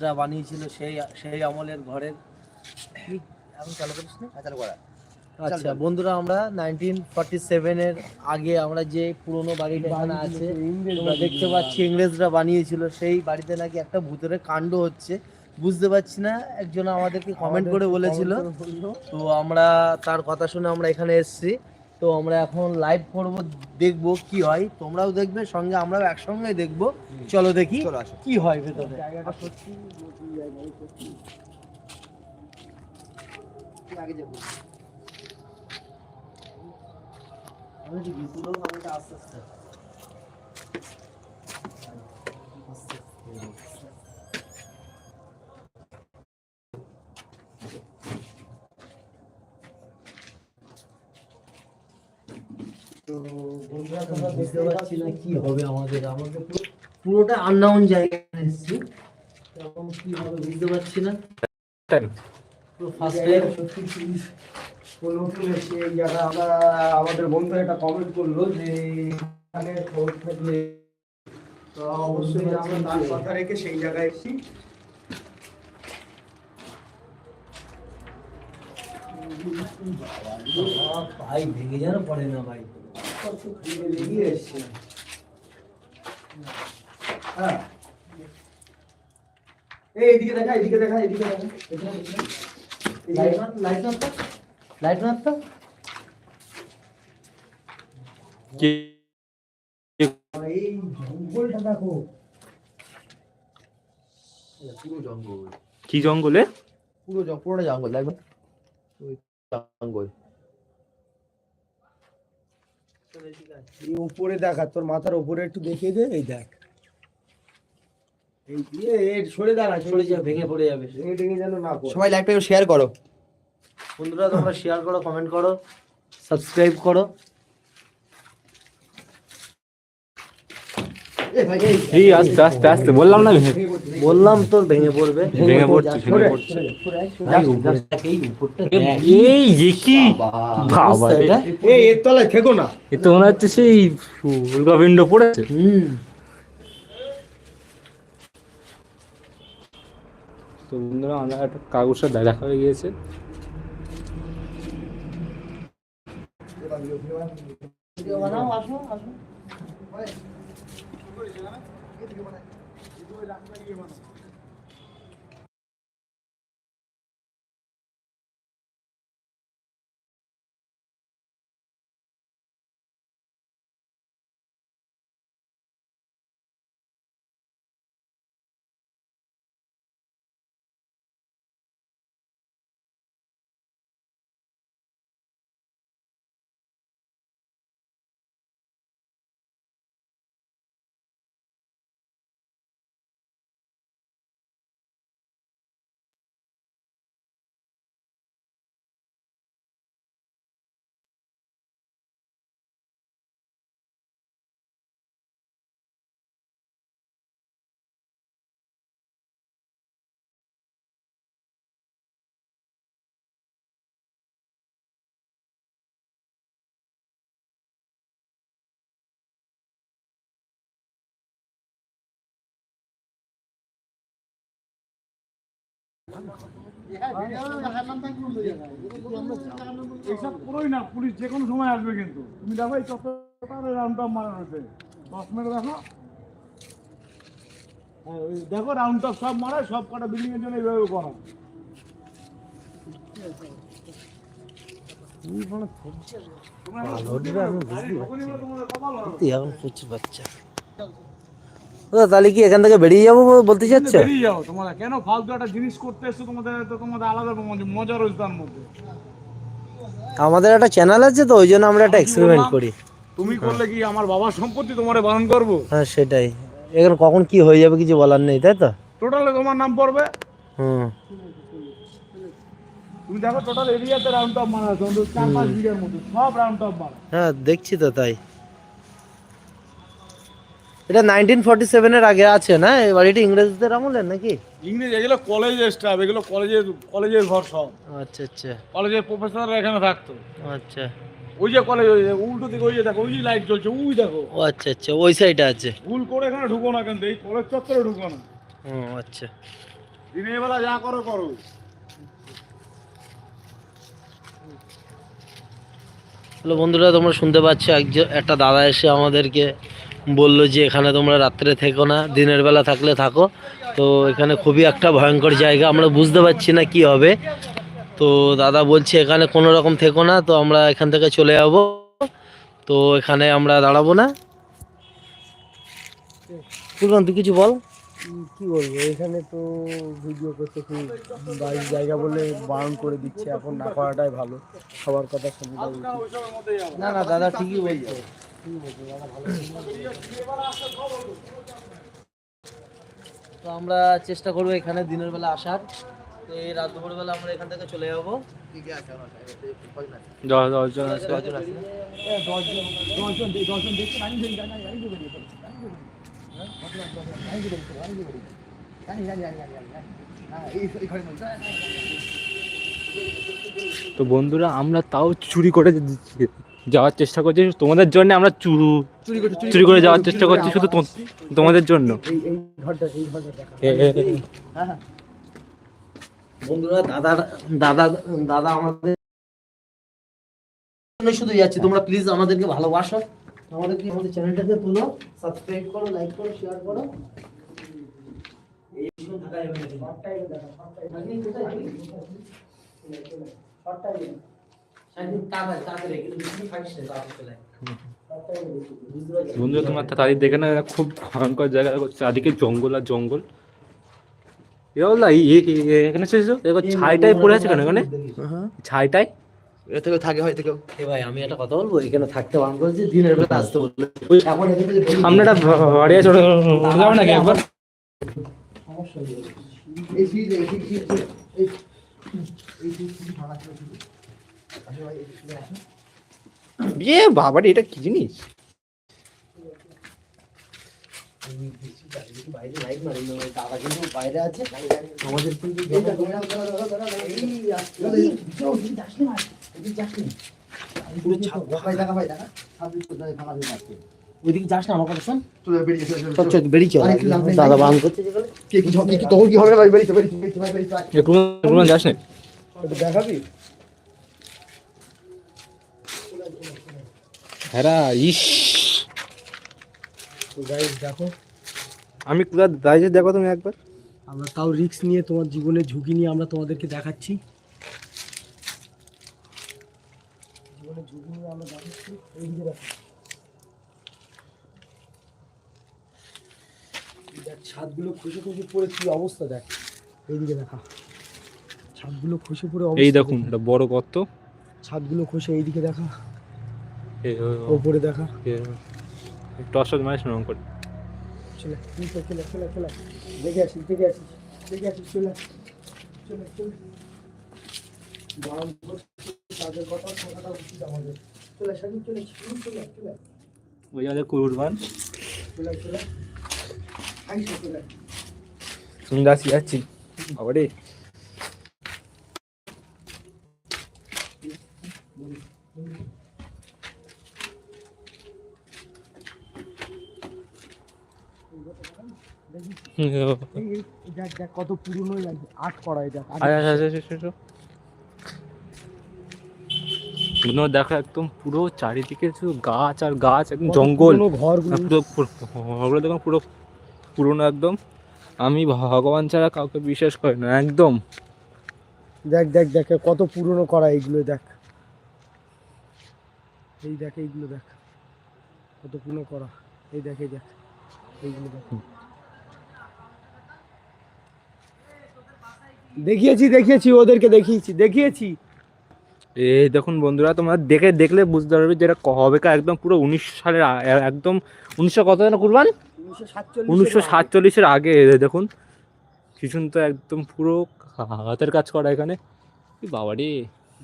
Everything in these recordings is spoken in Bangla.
যা বানিয়েছিল সেই সেই আমলের ঘরের এখন চালু করিস না? চালু করা। আচ্ছা বন্ধুরা আমরা নাইনটিন ফর্টি সেভেনের আগে আমরা যে পুরনো বাড়িটা এখানে আছে দেখতে পাচ্ছি ইংরেজরা বানিয়েছিল। সেই বাড়িতে নাকি একটা ভূতের কাণ্ড হচ্ছে। বুঝতে পারছি না একজন আমাদেরকে কমেন্ট করে বলেছিল। তো আমরা তার কথা শুনে আমরা এখানে এসেছি। তো আমরা এখন লাইভ করব দেখব কি হয়। তোমরাও দেখবে সঙ্গে আমরাও একসঙ্গে দেখব। চলো দেখি কি হয় ভেতরে। আগে যাব আমি যে ভিতরেও আমাকে আস্তে আস্তে আস্তে তো বন্ধুরা তোমরা বুঝতে পারছি না কি হবে আমাদের আমাদের পুরোটা আননাউন জায়গায় এসেছি। তো কি হবে বুঝতে পারছি না। তো ফার্স্ট টাইম নতুন এসে এই জায়গা আমরা আমাদের বন্ধু একটা কমেন্ট করল যে এখানে খবর থাকলে তো অবশ্যই আমরা তার কথা রেখে সেই জায়গায় এসেছি। ভাই ভেঙে যেন পড়ে না ভাই। এগিয়ে এসছে হ্যাঁ এই এদিকে দেখা এদিকে দেখা এদিকে দেখা এদিকে দেখা। লাইট মার লাইট মার তো লাইট মার তো এই জঙ্গলটা দেখো পুরো জঙ্গল কি জঙ্গলে পুরো জঙ্গল পুরোটা জঙ্গল দেখবেন ওই জঙ্গল এই উপরে দেখা তোর মাথার উপরে একটু দেখিয়ে দে এই দেখ। এই দিয়ে এর সরে দাঁড়া সরে যা ভেঙে পড়ে যাবে। ভেঙে ভেঙে যেন না পড়ে। সবাই লাইভটা শেয়ার করো। বন্ধুরা তোমরা শেয়ার করো কমেন্ট করো সাবস্ক্রাইব করো এ ভাই, এই, আস্তে আস্তে আস্তে। বললাম না ভেঙে বললাম তোর ভেঙে পড়বে। ভেঙে পড়ছে ভেঙে এই যে কি? বাবা এই এর তলায় থেকো না। এ তো মনে হচ্ছে সেই উল্কাপিণ্ড পড়েছে। হুম। তো বন্ধুরা আমরা একটা কাগজটা দেখা হয়ে গিয়েছে। বানাও আসো আসো। করিস এখানে এদিকে মানে এদিকে রাস্তা গিয়ে মানে এইসব পুরোই না পুলিশ যে কোনো সময় আসবে কিন্তু। তুমি দেখো এই চত্বরটা রাউন্ড টপ মারা হয়েছে দশ মিনিট দেখো। হ্যাঁ, দেখো রাউন্ড টপ সব মারা সব কটা বিল্ডিং এর জন্য এইভাবে করা তোমরা এখন প্রচুর বাচ্চা। তাহলে কি এখান থেকে বেরিয়ে যাব বলতে চাচ্ছ? বেরিয়ে যাও তোমরা। কেন ফালতু একটা জিনিস করতে এসছো তোমাদের? তো তোমাদের আলাদা মজা- রয়েছে তার মধ্যে। আমাদের একটা চ্যানেল আছে তো ওই জন্য আমরা একটা এক্সপেরিমেন্ট করি। তুমি করলে কি আমার বাবার সম্পত্তি তোমারে বারণ করব? হ্যাঁ সেটাই। এখন কখন কি হয়ে যাবে কিছু বলার নেই তাই তো? টোটালে তোমার নাম পড়বে। হুম। তুমি দেখো টোটাল এরিয়াতে রাউন্ড টপ মারা আছে চার পাঁচ বিঘার মতো সব রাউন্ড টপ মারা। হ্যাঁ দেখছি তো তাই। এটা নাইনটিন ফর্টি সেভেনের আগে আছে না? এই বাড়িটা ইংরেজদের আমলের নাকি? ইংরেজ এগুলো কলেজের স্টাফ এগুলো কলেজের কলেজের ঘর সব। আচ্ছা আচ্ছা। কলেজের প্রফেসররা এখানে থাকতো। আচ্ছা। ওই যে কলেজ ওই যে উল্টো দিকে ওই যে দেখো ওই যে লাইট জ্বলছে ওই দেখো। ও আচ্ছা আচ্ছা ওই সাইডে আছে। ভুল করে এখানে ঢুকো না কিন্তু এই কলেজ চত্বরে ঢুকো না। ও আচ্ছা। দিনের বেলা যা করো করো। হ্যালো বন্ধুরা তোমরা শুনতে পাচ্ছ একজন একটা দাদা এসে আমাদেরকে বলল যে এখানে তোমরা রাত্রে থেকো না, দিনের বেলা থাকলে থাকো। তো এখানে খুবই একটা ভয়ঙ্কর জায়গা, আমরা বুঝতে পারছি না কি হবে। তো দাদা বলছে, এখানে কোনো রকম থেকো না, তো আমরা এখান থেকে চলে যাব। তো এখানে আমরা দাঁড়াবো না। তুই কিছু বল? কি বলব? এখানে তো ভিডিও করতে খুব বাড়ির জায়গা বলে বারণ করে দিচ্ছে এখন না করাটাই ভালো। সবার কথা শুনতে যাব না না দাদা ঠিকই বলছে। তো আমরা চেষ্টা করব এখানে দিনের বেলা আসার। তো এই রাত দুপুর বেলা আমরা এখান থেকে চলে যাব। দশ দশজন আছে। কজন আছে? তো বন্ধুরা, আমরা তাও চুরি করে যাওয়ার চেষ্টা করছি তোমাদের জন্য আমরা চুরি করে যাওয়ার চেষ্টা করছি, শুধু তোমাদের জন্য। বন্ধুরা দাদা দাদা দাদা আমাদের শুধু যাচ্ছি, তোমরা প্লিজ আমাদেরকে ভালোবাসো। আমাদেরকে আমাদের চ্যানেলটাকে তুলো সাবস্ক্রাইব করো লাইক করো শেয়ার করো। তোমার তাদের দেখে না খুব ভয়ঙ্কর জায়গা। চারিদিকে জঙ্গল আর জঙ্গল। এ এখানে ছাইটাই পড়ে আছে কেন এখানে? ছাইটাই এতে থাকে হয়তো কেউ এ ভাই আমি একটা কথা বলব? এখানে থাকতে বারণ করেছি দিনের বেলা আসতে বলল এখন এখানে যে বলি- সামনে একটা বাড়ি আছে ওটা যাব নাকি একবার? এ বাবারে এটা কি জিনিস? আমাদের দেখো। পুরো ছাদ, ভাই, ভাই। ওইদিকে যাস না আমার কথা শোন। দাদা বান করছে তখন কি হবে? ভাই বেরিয়েছে বেরিয়েছে যাস না। দেখাবি? হ্যাঁ ইস। আমি দেখো তুমি একবার। আমরা তাও রিস্ক নিয়ে তোমার জীবনের ঝুঁকি নিয়ে আমরা তোমাদেরকে দেখাচ্ছি জীবনের ঝুঁকি নিয়ে আমরা দেখাচ্ছি এই দিকে দেখো এই দেখ ছাদগুলো খসে খসে পড়ে কি অবস্থা দেখ? এইদিকে দেখা। ছাদগুলো খসে পড়ে এই দেখুন এটা বড় গর্ত। ছাদগুলো খসে এইদিকে দেখা। ওপরে দেখা। টর্চ মারিস না করে। চলে চলে চলে চলে। দেখে আসিস দেখে আসিস দেখে আসিস চলে। চলে চলে। তাদের কথা শোনাটা উচিত আমাদের চলে সাজিন চলে চলে চলে চলে। ওই আমাদের কুরবান। চলে চলে। তুমি যাচ্ছি যাচ্ছি বাবারে। দেখ দেখ কত পুরনো লাগছে আট করা এটা দেখো একদম পুরো চারিদিকে শুধু গাছ আর গাছ একদম জঙ্গল। ঘরগুলো। পুরো ঘরগুলো পুরো পুরোনো একদম। আমি ভগবান ছাড়া কাউকে বিশ্বাস করি না একদম। দেখ দেখ দেখ কত পুরনো করা এইগুলো দেখ। এই দেখ এইগুলো দেখ। কত পুরনো করা। এই দেখ এই দেখ এইগুলো দেখ। দেখিয়েছি দেখিয়েছি ওদেরকে দেখিয়েছি দেখিয়েছি। এই দেখুন বন্ধুরা তোমরা দেখে দেখলে বুঝতে পারবে যেটা কবেকা একদম পুরো উনিশশো সালের একদম উনিশশো কত যেন কুরবান? উনিশশো সাতচল্লিশের আগে দেখুন। কিছু তো একদম পুরো হাতের কাজ করা এখানে। কি বাবারে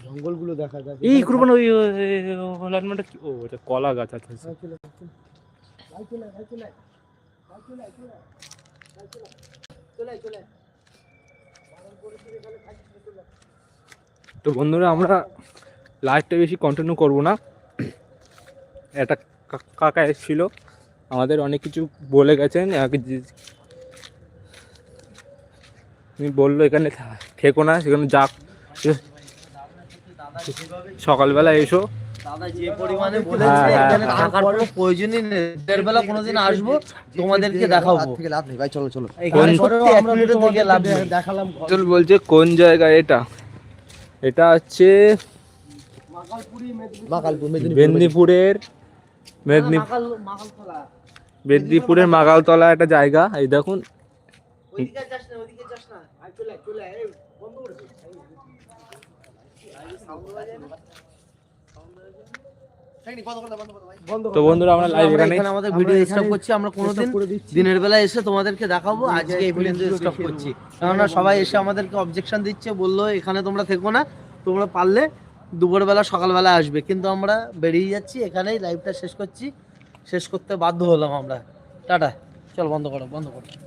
জঙ্গলগুলো দেখা যায়। এই কুরবান ওই কি? ও এটা কলা গাছ আছে। তো বন্ধুরা আমরা লাইভটা বেশি কন্টিনিউ করব না। একটা কাকা এসেছিল। আমাদের অনেক কিছু বলে গেছেন এক তুমি বলল এখানে থেকো না সেখানে যাক। সকালবেলা এসো। দাদা যে পরিমাণে বলেছে হ্যাঁ, হ্যাঁ, এখানে হ্যাঁ। থাকার কোনো প্রয়োজনই নেই। দেড় বেলা কোনোদিন আসব তোমাদেরকে দেখাবো। থেকে লাভ নেই ভাই চলো চলো। এখানে কোন- সত্যি থেকে লাভ দেখালাম চল বলছে কোন জায়গা এটা? এটা হচ্ছে মাকালপুরি মাকালপুর মেদিনীপুর মেদিনীপুরের মাগালতলা একটা জায়গা এই দেখুন। তো বন্ধুরা আমরা লাইভ এখানে আমাদের ভিডিও স্টপ করছি। আমরা কোনোদিন দিনের বেলা এসে তোমাদেরকে দেখাবো। আজকে এই পর্যন্ত ভিডিও স্টপ করছি। কেননা সবাই এসে আমাদেরকে অবজেকশন দিচ্ছে বলল এখানে তোমরা থেকো না। তোমরা পারলে দুপুরবেলা, সকালবেলা আসবে। কিন্তু আমরা বেরিয়ে যাচ্ছি, এখানেই লাইভটা শেষ করছি। শেষ করতে বাধ্য হলাম আমরা। টাটা। চল, বন্ধ করো বন্ধ করো।